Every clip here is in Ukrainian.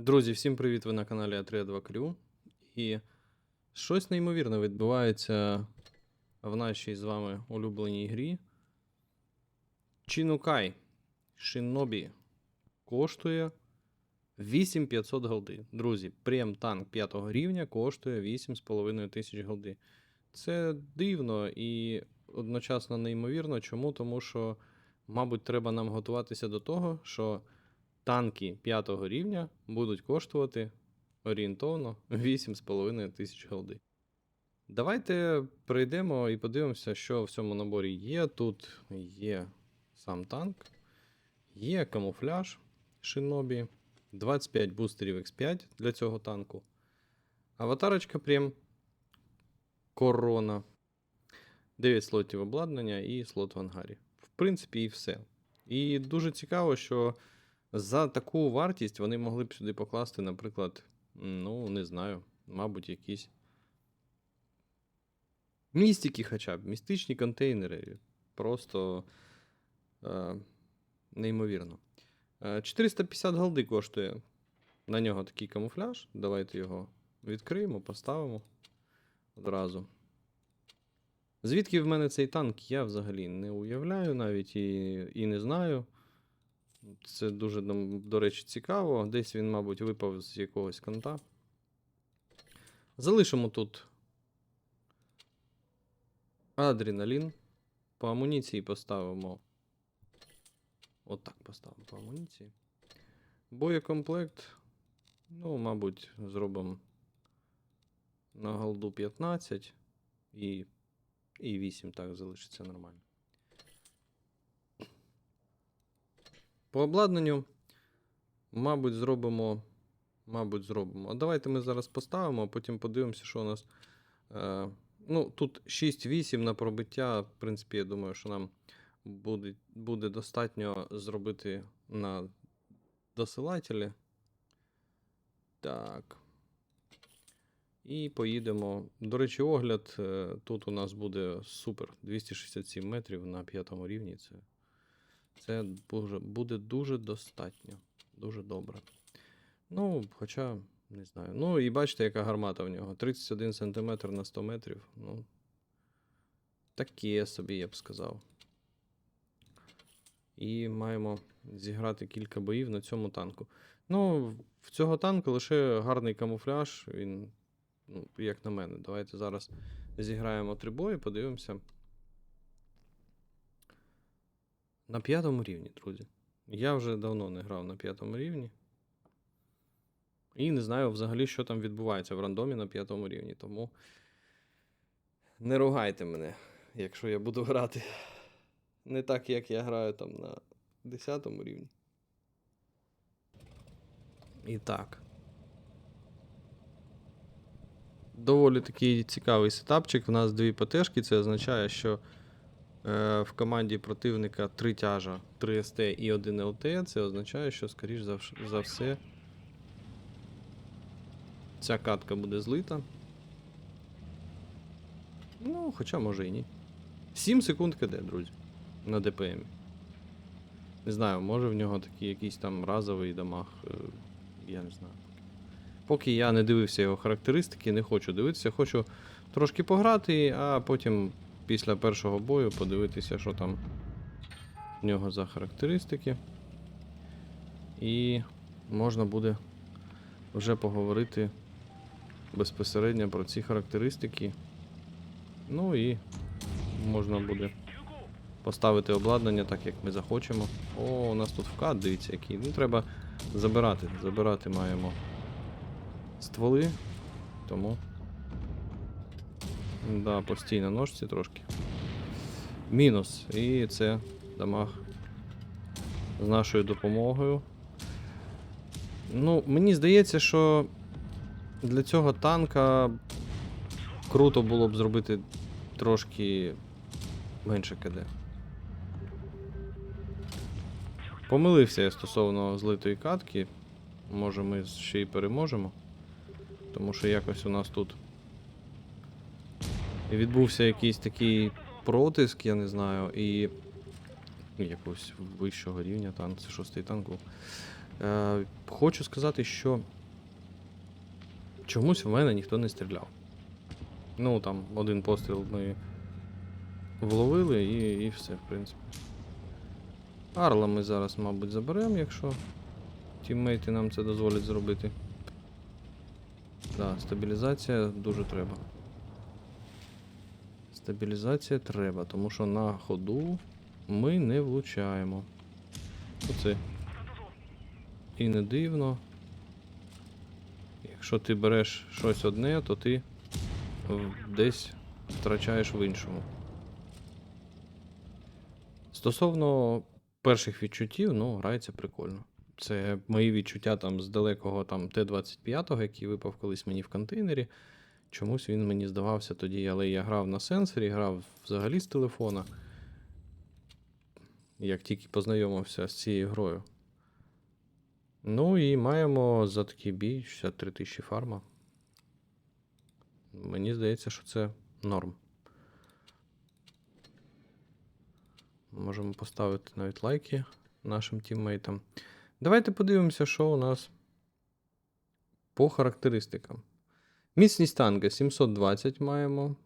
Друзі, всім привіт! Ви на каналі А32 Крю. І щось неймовірне відбувається в нашій з вами улюбленій грі. Чинукай Шинобі коштує 8500 голди. Друзі, прем танк 5 рівня коштує 8,5 тисяч голди. Це дивно і одночасно неймовірно. Чому? Тому що, мабуть, треба нам готуватися до того, що танки 5 рівня будуть коштувати орієнтовно 8,5 тисяч голди. Давайте прийдемо і подивимося, що в цьому наборі є. Тут є сам танк, є камуфляж Шинобі, 25 бустерів X5 для цього танку. Аватарочка прям корона. 9 слотів обладнання і слот в ангарі. В принципі, і все. І дуже цікаво, що за таку вартість вони могли б сюди покласти, наприклад, ну, не знаю, мабуть, якісь містики хоча б, містичні контейнери. Просто е, неймовірно. Е, 450 голди коштує на нього такий камуфляж. Давайте його відкриємо, поставимо одразу. Звідки в мене цей танк, я взагалі не уявляю навіть і, і не знаю. Це дуже, до речі, цікаво. Десь він, мабуть, випав з якогось конта. Залишимо тут адреналін. По амуніції поставимо. Отак поставимо по амуніції. Боєкомплект. Ну, мабуть, зробимо на голду 15 і, і 8 так залишиться нормально. По обладнанню, мабуть, зробимо. Мабуть, зробимо. А давайте ми зараз поставимо, а потім подивимося, що у нас. Е, ну, тут 6-8 на пробиття. В принципі, я думаю, що нам буде, буде достатньо зробити на досилателі. Так. І поїдемо. До речі, огляд. е, Тут у нас буде супер. 267 метрів на п'ятому рівні. Це це буде, дуже достатньо. Дуже добре. Ну, хоча, не знаю. Ну, і бачите, яка гармата в нього. 31 см на 100 метрів. Ну, таке собі, я б сказав. І маємо зіграти кілька боїв на цьому танку. Ну, в цього танку лише гарний камуфляж. Він, ну, як на мене. Давайте зараз зіграємо три бої, подивимося. На п'ятому рівні, друзі. Я вже давно не грав на п'ятому рівні. І не знаю взагалі, що там відбувається в рандомі на п'ятому рівні. Тому не ругайте мене, якщо я буду грати не так, як я граю там на 10 рівні. І так. Доволі такий цікавий сетапчик. У нас дві ПТшки. Це означає, що в команді противника 3 тяжа, 3 СТ і 1 ЛТ. Це означає, що, скоріш за, все, ця катка буде злита. Ну, хоча може і ні. 7 секунд КД, друзі. На ДПМ. Не знаю, може в нього такий якийсь там разовий дамаг. е, Я не знаю. Поки я не дивився його характеристики, не хочу дивитися, хочу трошки пограти, а потім після першого бою подивитися, що там в нього за характеристики. І можна буде вже поговорити безпосередньо про ці характеристики. Ну і можна буде поставити обладнання так, як ми захочемо. О, у нас тут вкат, дивіться, який. Ну, треба забирати. Забирати маємо стволи, тому. Да, постійно ножці трошки. Мінус. І це дамаг з нашою допомогою. Ну, мені здається, що для цього танка круто було б зробити трошки менше КД. Помилився я стосовно злитої катки. Може ми ще й переможемо. Тому що якось у нас тут відбувся якийсь такий протиск, я не знаю, і якогось вищого рівня танк, це шостий танк був. Е, хочу сказати, що чомусь в мене ніхто не стріляв. Ну, там, один постріл ми вловили і, і все, в принципі. Арла ми зараз, мабуть, заберемо, якщо тіммейти нам це дозволять зробити. Да, стабілізація дуже треба. Стабілізація треба, тому що на ходу ми не влучаємо. Оце. І не дивно. Якщо ти береш щось одне, то ти десь втрачаєш в іншому. Стосовно перших відчуттів, ну, грається прикольно. Це мої відчуття там з далекого там Т-25, який випав колись мені в контейнері. Чомусь він мені здавався тоді, але я грав на сенсорі, грав взагалі з телефона. Як тільки познайомився з цією грою. Ну і маємо за такий бій 63 тисячі фарма. Мені здається, що це норм. Можемо поставити навіть лайки нашим тіммейтам. Давайте подивимося, що у нас по характеристикам. Міцність танка 720 маємо.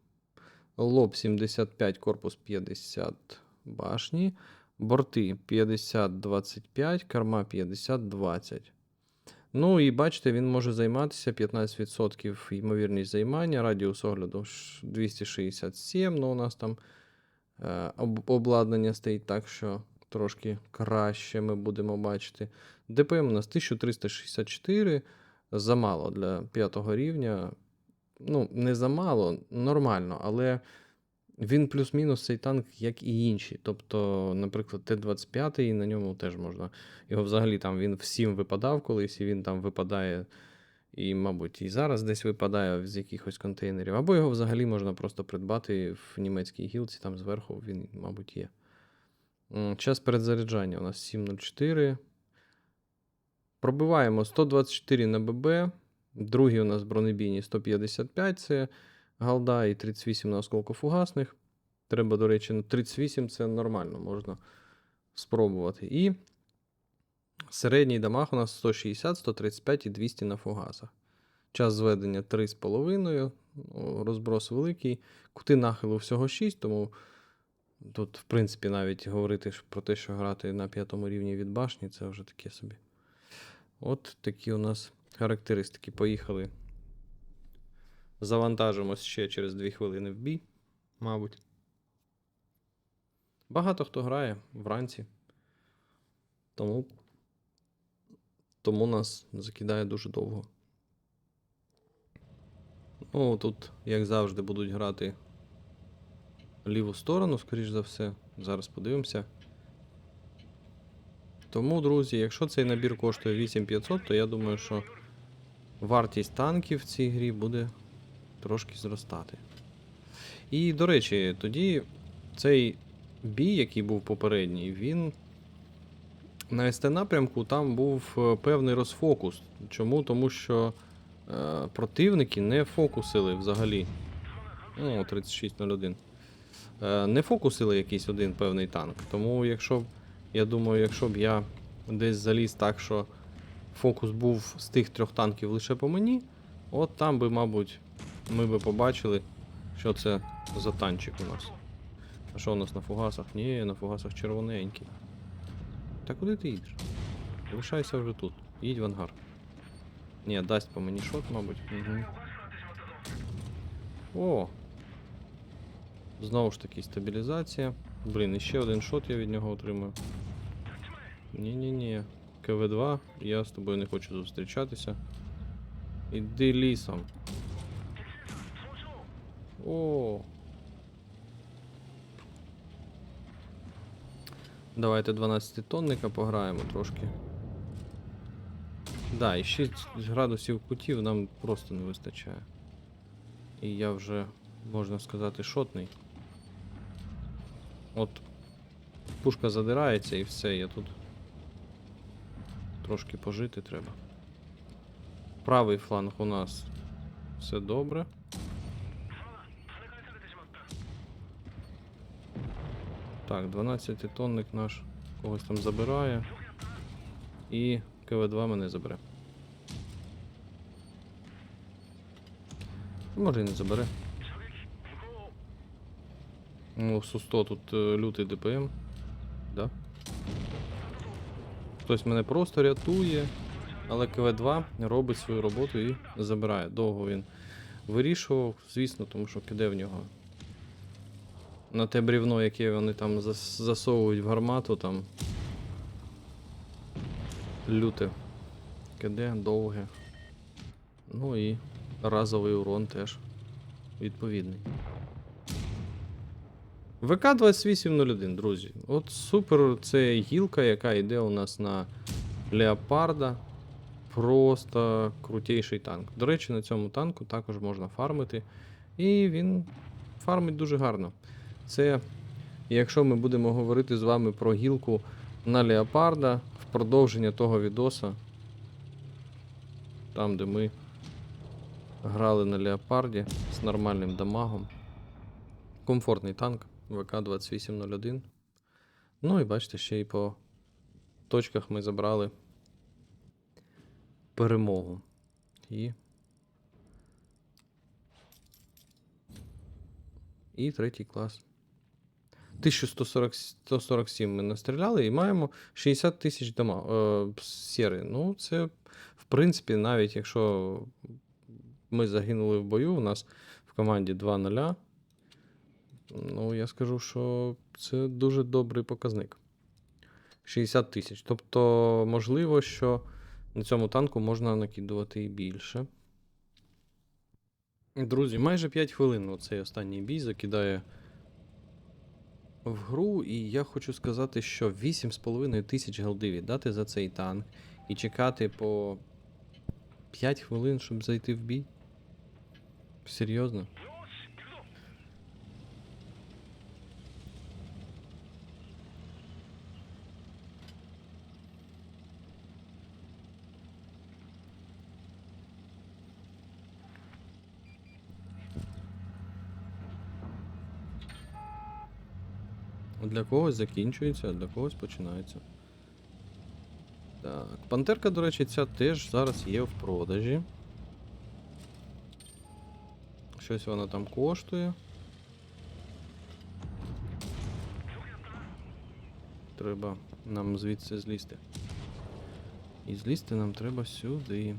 Лоб 75, корпус 50 башні. Борти 50-25, корма 50-20. Ну і бачите, він може займатися 15% ймовірність займання, радіус огляду 267, ну у нас там е, обладнання стоїть так, що трошки краще ми будемо бачити. ДПМ у нас 1364, замало для 5 рівня. Ну, не замало, нормально, але він плюс-мінус цей танк, як і інші. Тобто, наприклад, Т-25, і на ньому теж можна. Його взагалі там він всім випадав колись, і він там випадає, і, мабуть, і зараз десь випадає з якихось контейнерів. Або його взагалі можна просто придбати в німецькій гілці, там зверху він, мабуть, є. Час передзаряджання у нас 7.04. Пробиваємо 124 на ББ. Другий у нас бронебійні 155 це галда і 38 на осколкофугасних. Треба, до речі, ну, 38 це нормально, можна спробувати. І середній дамаг у нас 160, 135 і 200 на фугасах. Час зведення 3,5, ну, розброс великий. Кути нахилу всього 6, тому тут, в принципі, навіть говорити про те, що грати на п'ятому рівні від башні, це вже таке собі. От такі у нас характеристики. Поїхали. Завантажимось ще через 2 хвилини в бій, мабуть. Багато хто грає вранці. Тому, тому нас закидає дуже довго. Ну, тут, як завжди, будуть грати ліву сторону, скоріш за все. Зараз подивимося. Тому, друзі, якщо цей набір коштує 8500, то я думаю, що вартість танків в цій грі буде трошки зростати. І, до речі, тоді цей бій, який був попередній, він на СТ напрямку там був е, певний розфокус. Чому? Тому що е, противники не фокусили взагалі. Ну, 3601. Е, не фокусили якийсь один певний танк. Тому, якщо б, я думаю, якщо б я десь заліз так, що фокус був з тих трьох танків лише по мені, от там би, мабуть, ми би побачили, що це за танчик у нас. А що у нас на фугасах? Ні, на фугасах червоненький. Та куди ти їдеш? Лишайся вже тут. Їдь в ангар. Ні, дасть по мені шот, мабуть. Угу. О! Знову ж таки, стабілізація. Блін, іще один шот я від нього отримаю. Ні-ні-ні. КВ2, я з тобою не хочу зустрічатися. Іди лісом. О. Давайте 12 тонника пограємо трошки. Да, і 6 градусів кутів нам просто не вистачає. І я вже, можна сказати, шотний. От пушка задирається і все, я тут трошки пожити треба. Правий фланг у нас все добре. Так, 12 тонник наш когось там забирає. І КВ-2 мене забере. Може і не забере. Ну, Су-100 тут е, лютий ДПМ. Хтось мене просто рятує, але КВ-2 робить свою роботу і забирає. Довго він вирішував, звісно, тому що піде в нього. На те брівно, яке вони там засовують в гармату, там. Люте. Киде, довге. Ну і разовий урон теж відповідний. ВК-2801, друзі. От супер, це гілка, яка йде у нас на Леопарда. Просто крутейший танк. До речі, на цьому танку також можна фармити. І він фармить дуже гарно. Це, якщо ми будемо говорити з вами про гілку на Леопарда, в продовження того відоса, там, де ми грали на Леопарді з нормальним дамагом. Комфортний танк ВК-2801. Ну і бачите, ще й по точках ми забрали перемогу. І. І третій клас. 1140, 147 ми настріляли і маємо 60 тисяч дома е, сєри. Ну, це, в принципі, навіть якщо ми загинули в бою, у нас в команді 2-0. Ну, я скажу, що це дуже добрий показник. 60 тисяч. Тобто, можливо, що на цьому танку можна накидувати і більше. Друзі, майже 5 хвилин оцей останній бій закидає в гру, і я хочу сказати, що 8,5 тисяч голди віддати за цей танк і чекати по 5 хвилин, щоб зайти в бій. Серйозно? Для когось закінчується, а для когось починається. Так, пантерка, до речі, ця теж зараз є в продажі. Щось вона там коштує. Треба нам звідси злізти. І злізти нам треба сюди.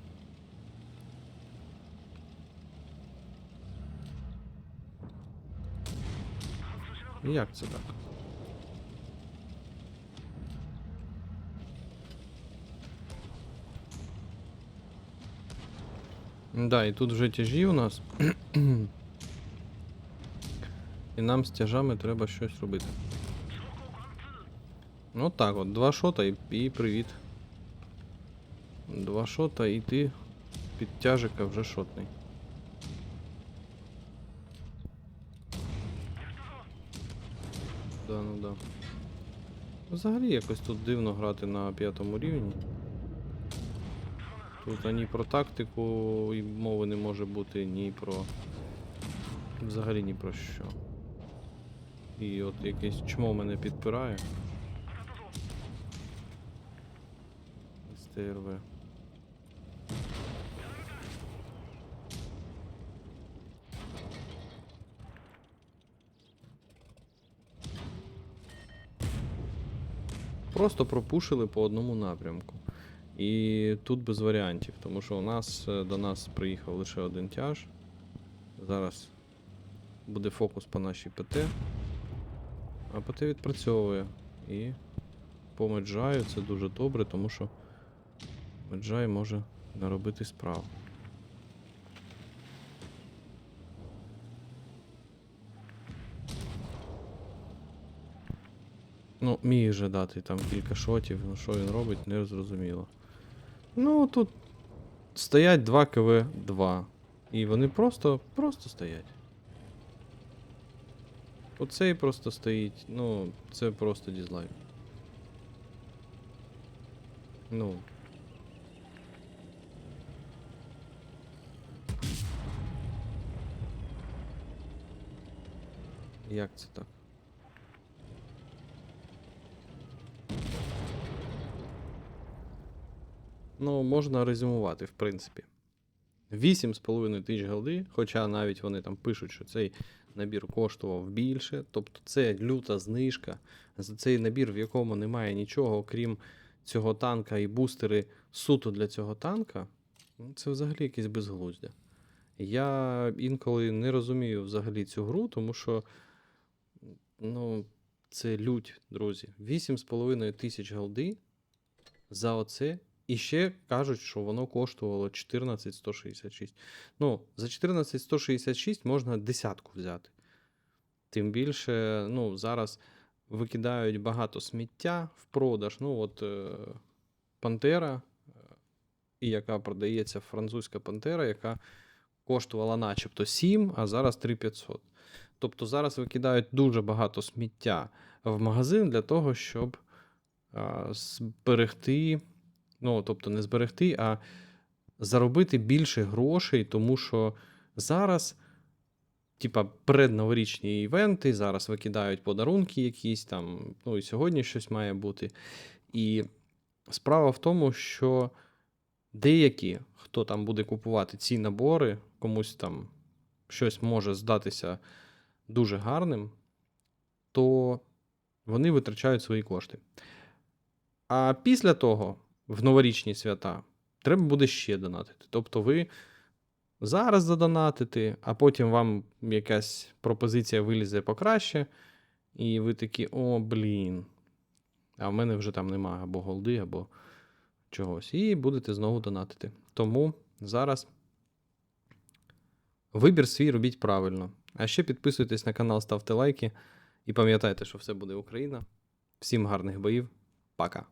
Як це так? Да, і тут вже тяжі у нас. і нам з тяжами треба щось робити. Ну так от, два шота і, і привіт. Два шота і ти під тяжика вже шотний. Да, ну да. Взагалі якось тут дивно грати на п'ятому рівні. Тут ані про тактику і мови не може бути, ні про. Взагалі ні про що. І от якесь чмо мене підпирає. СТРВ. Просто пропушили по одному напрямку. І тут без варіантів, тому що у нас е, до нас приїхав лише один тяж. Зараз буде фокус по нашій ПТ. А ПТ відпрацьовує. І по меджаю це дуже добре, тому що меджай може наробити справу. Ну, міг же дати там кілька шотів, ну що він робить, не зрозуміло. Ну, тут стоять 2 КВ-2. І вони просто, просто стоять. Оцей просто стоїть, ну, це просто дізлайк. Ну. Як це так? Ну, можна резюмувати, в принципі. 8,5 тисяч голди, хоча навіть вони там пишуть, що цей набір коштував більше. Тобто це люта знижка за цей набір, в якому немає нічого, окрім цього танка і бустери суто для цього танка. ну, Це взагалі якесь безглуздя. Я інколи не розумію взагалі цю гру, тому що ну, це лють, друзі. 8,5 тисяч голди за оце. І ще кажуть, що воно коштувало 14166. Ну, за 14166 можна десятку взяти. Тим більше, ну, зараз викидають багато сміття в продаж. Ну, от е, Пантера, е, яка продається французька Пантера, яка коштувала начебто 7, а зараз 3500. Тобто зараз викидають дуже багато сміття в магазин для того, щоб зберегти, ну, тобто не зберегти, а заробити більше грошей, тому що зараз, типа, предноворічні івенти, зараз викидають подарунки якісь там, ну і сьогодні щось має бути. І справа в тому, що деякі, хто там буде купувати ці набори, комусь там щось може здатися дуже гарним, то вони витрачають свої кошти. А після того, в новорічні свята, треба буде ще донатити. Тобто ви зараз задонатите, а потім вам якась пропозиція вилізе покраще, і ви такі, о, блін. А в мене вже там немає або голди, або чогось. І будете знову донатити. Тому зараз вибір свій робіть правильно. А ще підписуйтесь на канал, ставте лайки і пам'ятайте, що все буде Україна. Всім гарних боїв. Пока.